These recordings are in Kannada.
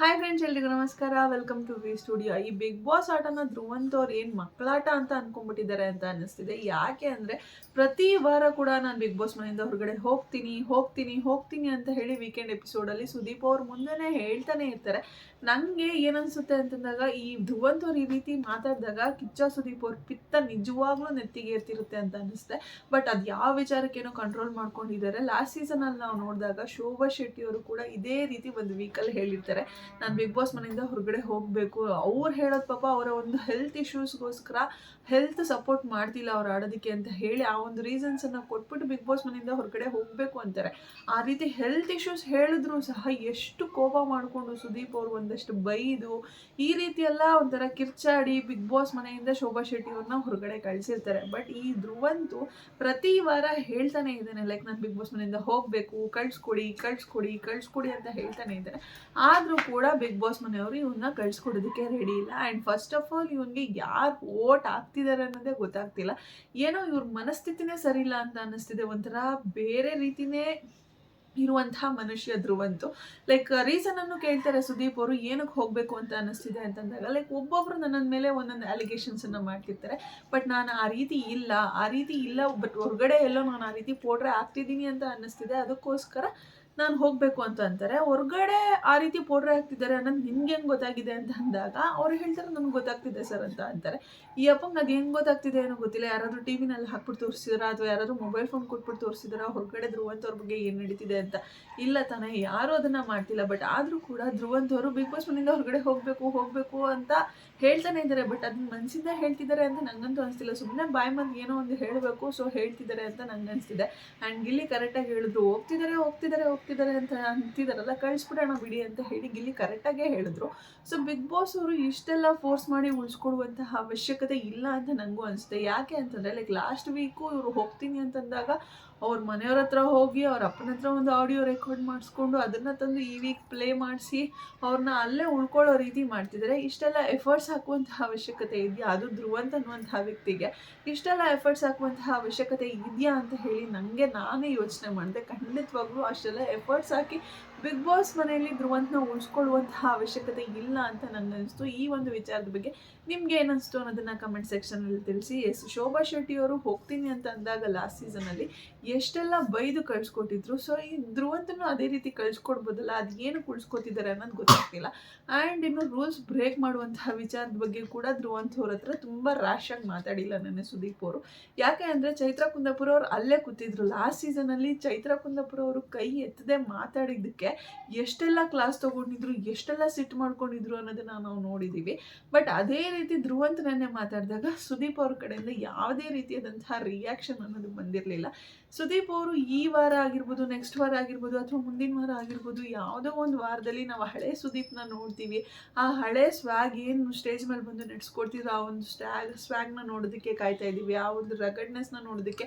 ಹಾಯ್ ಫ್ರೆಂಡ್ಸ್ ಎಲ್ರಿಗೂ ನಮಸ್ಕಾರ. ವೆಲ್ಕಮ್ ಟು ವಿ ಸ್ಟುಡಿಯೋ ಈ ಬಿಗ್ ಬಾಸ್ ಆಟನ ಧ್ರುವಂತವ್ರು ಏನು ಮಕ್ಕಳಾಟ ಅಂತ ಅನ್ಕೊಂಡ್ಬಿಟ್ಟಿದ್ದಾರೆ ಅಂತ ಅನ್ನಿಸ್ತಿದೆ. ಯಾಕೆ ಅಂದರೆ ಪ್ರತಿ ವಾರ ಕೂಡ ನಾನು ಬಿಗ್ ಬಾಸ್ ಮನೆಯಿಂದ ಹೊರಗಡೆ ಹೋಗ್ತೀನಿ ಹೋಗ್ತೀನಿ ಹೋಗ್ತೀನಿ ಅಂತ ಹೇಳಿ ವೀಕೆಂಡ್ ಎಪಿಸೋಡಲ್ಲಿ ಸುದೀಪ್ ಅವ್ರ ಮುಂದೆನೇ ಹೇಳ್ತಾನೆ ಇರ್ತಾರೆ. ನನಗೆ ಏನನ್ಸುತ್ತೆ ಅಂತಂದಾಗ ಈ ಧ್ರುವಂತವ್ರು ಈ ರೀತಿ ಮಾತಾಡಿದಾಗ ಕಿಚ್ಚ ಸುದೀಪ್ ಅವ್ರ ಪಿತ್ತ ನಿಜವಾಗ್ಲೂ ನೆತ್ತಿಗೆ ಏರ್ತಿರುತ್ತೆ ಅಂತ ಅನ್ನಿಸುತ್ತೆ ಬಟ್ ಅದು ಯಾವ ವಿಚಾರಕ್ಕೇನೋ ಕಂಟ್ರೋಲ್ ಮಾಡ್ಕೊಂಡಿದ್ದಾರೆ. ಲಾಸ್ಟ್ ಸೀಸನಲ್ಲಿ ನಾವು ನೋಡಿದಾಗ ಶೋಭಾ ಶೆಟ್ಟಿ ಅವರು ಕೂಡ ಇದೇ ರೀತಿ ಒಂದು ವೀಕಲ್ಲಿ ಹೇಳಿರ್ತಾರೆ. ನಾನು ಬಿಗ್ ಬಾಸ್ ಮನೆಯಿಂದ ಹೊರಗಡೆ ಹೋಗಬೇಕು. ಅವ್ರು ಹೇಳೋದು ಪಾಪ ಅವರ ಒಂದು ಹೆಲ್ತ್ ಇಶ್ಯೂಸ್ಗೋಸ್ಕರ ಹೆಲ್ತ್ ಸಪೋರ್ಟ್ ಮಾಡ್ತಿಲ್ಲ ಅವ್ರು ಆಡೋದಕ್ಕೆ ಅಂತ ಹೇಳಿ ಆ ಒಂದು ರೀಸನ್ಸನ್ನು ಕೊಟ್ಬಿಟ್ಟು ಬಿಗ್ ಬಾಸ್ ಮನೆಯಿಂದ ಹೊರಗಡೆ ಹೋಗಬೇಕು ಅಂತಾರೆ. ಆ ರೀತಿ ಹೆಲ್ತ್ ಇಶ್ಯೂಸ್ ಹೇಳಿದ್ರು ಸಹ ಎಷ್ಟು ಕೋಪ ಮಾಡಿಕೊಂಡು ಸುದೀಪ್ ಅವರು ಒಂದಷ್ಟು ಬೈದು ಈ ರೀತಿ ಎಲ್ಲ ಒಂಥರ ಕಿರ್ಚಾಡಿ ಬಿಗ್ ಬಾಸ್ ಮನೆಯಿಂದ ಶೋಭಾ ಶೆಟ್ಟಿ ಅವ್ರನ್ನ ಹೊರಗಡೆ ಕಳಿಸಿರ್ತಾರೆ. ಬಟ್ ಈ ಧ್ರುವಂತು ಪ್ರತಿ ವಾರ ಹೇಳ್ತಾನೆ ಇದ್ದಾನೆ ಲೈಕ್ ನಾನು ಬಿಗ್ ಬಾಸ್ ಮನೆಯಿಂದ ಹೋಗಬೇಕು, ಕಳ್ಸ್ಕೊಡಿ ಕಳ್ಸ್ಕೊಡಿ ಕಳ್ಸ್ಕೊಡಿ ಅಂತ ಹೇಳ್ತಾನೆ ಇದ್ದಾನೆ. ಆದರೂ ಕೂಡ ಬಿಗ್ ಬಾಸ್ ಮನೆಯವರು ಇವನ್ನ ಕಳ್ಸ್ಕೊಡೋದಕ್ಕೆ ರೆಡಿ ಇಲ್ಲ. ಆ್ಯಂಡ್ ಫಸ್ಟ್ ಆಫ್ ಆಲ್ ಇವನಿಗೆ ಯಾರು ಓಟ್ ಆಗ್ತಿದ್ದಾರೆ ಅನ್ನೋದೇ ಗೊತ್ತಾಗ್ತಿಲ್ಲ. ಏನೋ ಇವ್ರ ಮನಸ್ಥಿತಿನೇ ಸರಿ ಇಲ್ಲ ಅಂತ ಅನ್ನಿಸ್ತಿದೆ. ಒಂಥರ ಬೇರೆ ರೀತಿನೇ ಇರುವಂತಹ ಮನುಷ್ಯ ಧ್ರುವಂತು ಲೈಕ್ ರೀಸನ್ ಅನ್ನು ಕೇಳ್ತಾರೆ ಸುದೀಪ್ ಅವರು, ಏನಕ್ಕೆ ಹೋಗಬೇಕು ಅಂತ ಅನ್ನಿಸ್ತಿದೆ ಅಂತಂದಾಗ ಲೈಕ್ ಒಬ್ಬೊಬ್ರು ನನ್ನ ಮೇಲೆ ಒಂದೊಂದು ಅಲಿಗೇಷನ್ಸ್ ಅನ್ನ ಮಾಡ್ತಿರ್ತಾರೆ. ಬಟ್ ನಾನು ಆ ರೀತಿ ಇಲ್ಲ, ಆ ರೀತಿ ಇಲ್ಲ ಬಟ್ ಹೊರಗಡೆ ಎಲ್ಲೋ ನಾನು ಆ ರೀತಿ ಪೋಟ್ರೆ ಆಗ್ತಿದ್ದೀನಿ ಅಂತ ಅನ್ನಿಸ್ತಿದೆ. ಅದಕ್ಕೋಸ್ಕರ ನಾನು ಹೋಗಬೇಕು ಅಂತ ಅಂತಾರೆ. ಹೊರಗಡೆ ಆ ರೀತಿ ಪೌಡ್ರ್ ಹಾಕ್ತಿದ್ದಾರೆ ಅನ್ನೋದು ನಿಮ್ಗೆ ಹೆಂಗೆ ಗೊತ್ತಾಗಿದೆ ಅಂತ ಅಂದಾಗ, ಅವ್ರು ಹೇಳ್ತಾರೆ ನಮ್ಗೆ ಗೊತ್ತಾಗ್ತಿದೆ ಸರ್ ಅಂತ ಅಂತಾರೆ. ಈ ಅಪ್ಪಂಗೆ ಅದು ಹೆಂಗೆ ಗೊತ್ತಾಗ್ತಿದೆ ಏನೋ ಗೊತ್ತಿಲ್ಲ. ಯಾರಾದರೂ ಟಿ ವಿನಲ್ಲಿ ಹಾಕ್ಬಿಟ್ಟು ತೋರಿಸಿದ್ರ ಅಥವಾ ಯಾರಾದರೂ ಮೊಬೈಲ್ ಫೋನ್ ಕೊಟ್ಬಿಟ್ಟು ತೋರಿಸಿದ್ರ, ಹೊರಗಡೆ ಧ್ರುವಂತವ್ರ ಬಗ್ಗೆ ಏನು ನಡೀತಿದೆ ಅಂತ. ಇಲ್ಲ ತಾನೇ, ಯಾರೂ ಅದನ್ನು ಮಾಡ್ತಿಲ್ಲ. ಬಟ್ ಆದರೂ ಕೂಡ ಧ್ರುವಂತವರು ಬಿಗ್ ಬಾಸ್ ಮನೆಯಿಂದ ಹೊರಗಡೆ ಹೋಗಬೇಕು ಹೋಗಬೇಕು ಅಂತ ಹೇಳ್ತಾನೆ ಇದ್ದಾರೆ. ಬಟ್ ಅದನ್ನ ಮನಸ್ಸಿಂದ ಹೇಳ್ತಿದ್ದಾರೆ ಅಂತ ನಂಗಂತೂ ಅನಿಸ್ತಿಲ್ಲ. ಸುಮ್ಮನೆ ಬಾಯಿ ಮಂದಿ ಏನೋ ಒಂದು ಹೇಳಬೇಕು ಸೊ ಹೇಳ್ತಿದ್ದಾರೆ ಅಂತ ನಂಗೆ ಅನಿಸ್ತಿದೆ ಆ್ಯಂಡ್ ಇಲ್ಲಿ ಕರೆಕ್ಟಾಗಿ ಹೇಳಿದ್ರು. ಹೋಗ್ತಿದ್ದಾರೆ ಹೋಗ್ತಿದ್ದಾರೆ ಹೋಗ್ತಿದ್ದಾರೆ ಅಂತ ಅಂತಿದಾರಲ್ಲ, ಕಳಿಸ್ಬಿಡೋಣ ಬಿಡಿ ಅಂತ ಹೇಳಿ ಗಿಲ್ಲಿ ಕರೆಕ್ಟಾಗೇ ಹೇಳಿದ್ರು. ಸೊ ಬಿಗ್ ಬಾಸ್ ಅವರು ಇಷ್ಟೆಲ್ಲ ಫೋರ್ಸ್ ಮಾಡಿ ಉಳಿಸ್ಕೊಡುವಂತಹ ಅವಶ್ಯಕತೆ ಇಲ್ಲ ಅಂತ ನನಗೂ ಅನಿಸುತ್ತೆ. ಯಾಕೆ ಅಂತಂದರೆ ಲೈಕ್ ಲಾಸ್ಟ್ ವೀಕು ಇವರು ಹೋಗ್ತೀನಿ ಅಂತಂದಾಗ ಅವ್ರ ಮನೆಯವ್ರ ಹತ್ರ ಹೋಗಿ ಅವ್ರ ಅಪ್ಪನ ಹತ್ರ ಒಂದು ಆಡಿಯೋ ರೆಕಾರ್ಡ್ ಮಾಡಿಸ್ಕೊಂಡು ಅದನ್ನು ತಂದು ಈ ವೀಕ್ ಪ್ಲೇ ಮಾಡಿಸಿ ಅವ್ರನ್ನ ಅಲ್ಲೇ ಉಳ್ಕೊಳ್ಳೋ ರೀತಿ ಮಾಡ್ತಿದ್ದಾರೆ ಇಷ್ಟೆಲ್ಲ ಎಫರ್ಟ್ಸ್ ಹಾಕುವಂತಹ ಅವಶ್ಯಕತೆ ಇದೆಯಾ? ಅದು ಧ್ರುವಂತ ಅನ್ನುವಂತಹ ವ್ಯಕ್ತಿಗೆ ಇಷ್ಟೆಲ್ಲ ಎಫರ್ಟ್ಸ್ ಹಾಕುವಂತಹ ಅವಶ್ಯಕತೆ ಇದೆಯಾ ಅಂತ ಹೇಳಿ ನನಗೆ ನಾನೇ ಯೋಚನೆ ಮಾಡಿದೆ. ಖಂಡಿತವಾಗ್ಲೂ ಅಷ್ಟೆಲ್ಲ ಎಫರ್ಟ್ಸ್ ಹಾಕಿ ಬಿಗ್ ಬಾಸ್ ಮನೆಯಲ್ಲಿ ಧ್ರುವಂತನ ಉಳಿಸ್ಕೊಳ್ಳುವಂತಹ ಅವಶ್ಯಕತೆ ಇಲ್ಲ ಅಂತ ನನಗೆ ಅನಿಸ್ತು ಈ ಒಂದು ವಿಚಾರದ ಬಗ್ಗೆ ನಿಮ್ಗೆ ಏನಿಸ್ತು ಅನ್ನೋದನ್ನ ಕಮೆಂಟ್ ಸೆಕ್ಷನಲ್ಲಿ ತಿಳಿಸಿ. ಎಸ್, ಶೋಭಾ ಶೆಟ್ಟಿ ಅವರು ಹೋಗ್ತೀನಿ ಅಂತ ಅಂದಾಗ ಲಾಸ್ಟ್ ಸೀಸನಲ್ಲಿ ಎಷ್ಟೆಲ್ಲ ಬೈದು ಕಳ್ಸ್ಕೊಟ್ಟಿದ್ರು. ಸೊ ಈ ಧ್ರುವಂತನು ಅದೇ ರೀತಿ ಕಳ್ಸ್ಕೊಡ್ಬೋದಲ್ಲ, ಅದು ಏನು ಕುಳ್ಸ್ಕೊತಿದ್ದಾರೆ ಅನ್ನೋದು ಗೊತ್ತಾಗ್ತಿಲ್ಲ. ಆ್ಯಂಡ್ ಇನ್ನು ರೂಲ್ಸ್ ಬ್ರೇಕ್ ಮಾಡುವಂತಹ ವಿಚಾರದ ಬಗ್ಗೆ ಕೂಡ ಧ್ರುವಂತ್ ಅವ್ರ ಹತ್ರ ತುಂಬ ರ್ಯಾಶಾಗಿ ಮಾತಾಡಿಲ್ಲ ನನ್ನ ಸುದೀಪ್ ಅವರು. ಯಾಕೆ ಅಂದರೆ ಚೈತ್ರ ಕುಂದಾಪುರ ಅವ್ರು ಅಲ್ಲೇ ಕೂತಿದ್ರು. ಲಾಸ್ಟ್ ಸೀಸನಲ್ಲಿ ಚೈತ್ರ ಕುಂದಾಪುರ ಅವರು ಕೈ ಎತ್ತದೆ ಮಾತಾಡಿದ್ದಕ್ಕೆ ಎಷ್ಟೆಲ್ಲ ಕ್ಲಾಸ್ ತೊಗೊಂಡಿದ್ರು, ಎಷ್ಟೆಲ್ಲ ಸಿಟ್ ಮಾಡ್ಕೊಂಡಿದ್ರು ಅನ್ನೋದನ್ನ ನಾವು ನೋಡಿದ್ದೀವಿ ಬಟ್ ಅದೇ ರೀತಿ ಧ್ರುವಂತ ನೆನ್ನೆ ಮಾತಾಡಿದಾಗ ಸುದೀಪ್ ಅವ್ರ ಕಡೆಯಿಂದ ಯಾವುದೇ ರೀತಿಯಾದಂತಹ ರಿಯಾಕ್ಷನ್ ಅನ್ನೋದು ಬಂದಿರಲಿಲ್ಲ. ಸುದೀಪ್ ಅವರು ಈ ವಾರ ಆಗಿರ್ಬೋದು ನೆಕ್ಸ್ಟ್ ವಾರ ಆಗಿರ್ಬೋದು, ಅಥವಾ ಮುಂದಿನ ವಾರ ಆಗಿರ್ಬೋದು, ಯಾವುದೋ ಒಂದು ವಾರದಲ್ಲಿ ನಾವು ಹಳೆ ಸುದೀಪ್ನ ನೋಡ್ತೀವಿ. ಆ ಹಳೆ ಸ್ವ್ಯಾಗ್ ಏನು ಸ್ಟೇಜ್ ಮೇಲೆ ಬಂದು ನಡೆಸ್ಕೊಡ್ತಿದ್ರು, ಆ ಒಂದು ಸ್ಟ್ಯಾಗ್ ಸ್ವ್ಯಾಗ್ನ ನೋಡೋದಕ್ಕೆ ಕಾಯ್ತಾ ಇದ್ದೀವಿ ಆ ಒಂದು ರಗಡ್ನೆಸ್ನ ನೋಡೋದಕ್ಕೆ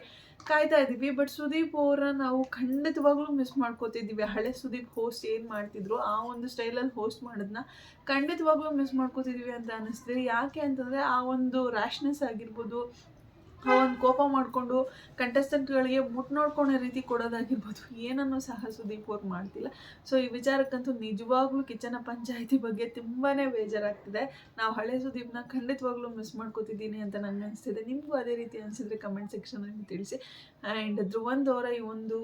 ಕಾಯ್ತಾ ಇದ್ದೀವಿ ಬಟ್ ಸುದೀಪ್ ಅವರ ನಾವು ಖಂಡಿತವಾಗ್ಲೂ ಮಿಸ್ ಮಾಡ್ಕೋತಿದ್ದೀವಿ. ಹಳೆ ಸುದೀಪ್ ಹೋಸ್ಟ್ ಏನು ಮಾಡ್ತಿದ್ರು, ಆ ಒಂದು ಸ್ಟೈಲಲ್ಲಿ ಹೋಸ್ಟ್ ಮಾಡೋದನ್ನ ಖಂಡಿತವಾಗ್ಲೂ ಮಿಸ್ ಮಾಡ್ಕೋತಿದ್ವಿ ಅಂತ ಅನ್ನಿಸ್ತೀರಿ ಯಾಕೆ ಅಂತಂದರೆ ಆ ಒಂದು ರ್ಯಾಶ್ನೆಸ್ ಆಗಿರ್ಬೋದು, ಆ ಒಂದು ಕೋಪ ಮಾಡಿಕೊಂಡು ಕಂಟೆಸ್ಟೆಂಟ್ಗಳಿಗೆ ಮುಟ್ ನೋಡ್ಕೊಳ್ಳೋ ರೀತಿ ಕೊಡೋದಾಗಿರ್ಬೋದು, ಏನನ್ನೂ ಸಹ ಸುದೀಪ್ ಅವ್ರು ಮಾಡ್ತಿಲ್ಲ. ಸೊ ಈ ವಿಚಾರಕ್ಕಂತೂ ನಿಜವಾಗ್ಲೂ ಕಿಚನ ಪಂಚಾಯಿತಿ ಬಗ್ಗೆ ತುಂಬಾ ಬೇಜಾರಾಗ್ತಿದೆ. ನಾವು ಹಳೆ ಸುದೀಪ್ನ ಖಂಡಿತವಾಗ್ಲೂ ಮಿಸ್ ಮಾಡ್ಕೋತಿದ್ದೀನಿ ಅಂತ ನನಗೆ ಅನಿಸ್ತಿದೆ. ನಿಮಗೂ ಅದೇ ರೀತಿ ಅನಿಸಿದ್ರೆ ಕಮೆಂಟ್ ಸೆಕ್ಷನಲ್ಲಿ ತಿಳಿಸಿ. ಆ್ಯಂಡ್ ಧ್ರುವನ್ ಅವರ ಈ ಒಂದು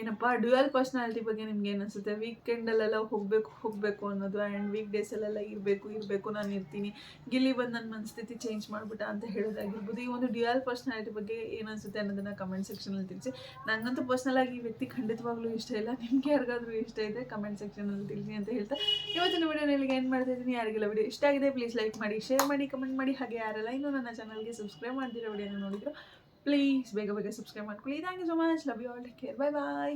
ಏನಪ್ಪ ಡ್ಯುಯಲ್ ಪರ್ಸ್ನಾಲಿಟಿ ಬಗ್ಗೆ ನಿಮ್ಗೆ ಏನು ಅನಿಸುತ್ತೆ ವೀಕೆಂಡಲ್ಲೆಲ್ಲ ಹೋಗಬೇಕು ಹೋಗಬೇಕು ಅನ್ನೋದು ಆ್ಯಂಡ್ ವೀಕ್ ಡೇಸಲ್ಲೆಲ್ಲ ಇರಬೇಕು ಇರಬೇಕು, ನಾನು ಇರ್ತೀನಿ. ಗಿಲ್ಲಿ ಬಂದು ನನ್ನ ಮನಸ್ಥಿತಿ ಚೇಂಜ್ ಮಾಡಿಬಿಟ್ಟ ಅಂತ ಹೇಳೋದಾಗಿರ್ಬೋದು. ಈ ಒಂದು ಡ್ಯುಯಲ್ ಪರ್ಸ್ನಾಲಿಟಿ ಬಗ್ಗೆ ಏನನ್ಸುತ್ತೆ ಅನ್ನೋದನ್ನು ಕಮೆಂಟ್ ಸೆಕ್ಷನಲ್ಲಿ ತಿಳಿಸಿ. ನನಗಂತೂ ಪರ್ಸ್ನಲಾಗಿ ಈ ವ್ಯಕ್ತಿ ಖಂಡಿತವಾಗ್ಲೂ ಇಷ್ಟ ಇಲ್ಲ. ನಿಮಗೆ ಯಾರಿಗಾದ್ರೂ ಇಷ್ಟ ಇದೆ ಕಮೆಂಟ್ ಸೆಕ್ಷನಲ್ಲಿ ತಿಳಿಸಿ ಅಂತ ಹೇಳ್ತಾ ಇವತ್ತಿನ ವಿಡಿಯೋನಲ್ಲಿ ಏನು ಮಾಡ್ತಾ ಇದ್ದೀನಿ. ಯಾರಿಗೆಲ್ಲ ವಿಡಿಯೋ ಇಷ್ಟ ಆಗಿದೆ ಪ್ಲೀಸ್ ಲೈಕ್ ಮಾಡಿ ಶೇರ್ ಮಾಡಿ ಕಮೆಂಟ್ ಮಾಡಿ. ಹಾಗೆ ಯಾರೆಲ್ಲ ಇನ್ನೂ ನನ್ನ ಚಾನಲ್ಗೆ ಸಬ್ಸ್ಕ್ರೈಬ್ ಮಾಡ್ತಿರೋ ವಿಡಿಯೋನ ನೋಡಿದ್ರು ಪ್ಲೀಸ್ ಬೇಗ ಬೇಗ ಸಬ್ಸ್ಕ್ರೈಬ್ ಮಾಡ್ಕೊಳ್ಳಿ thank you so much love you all take care bye bye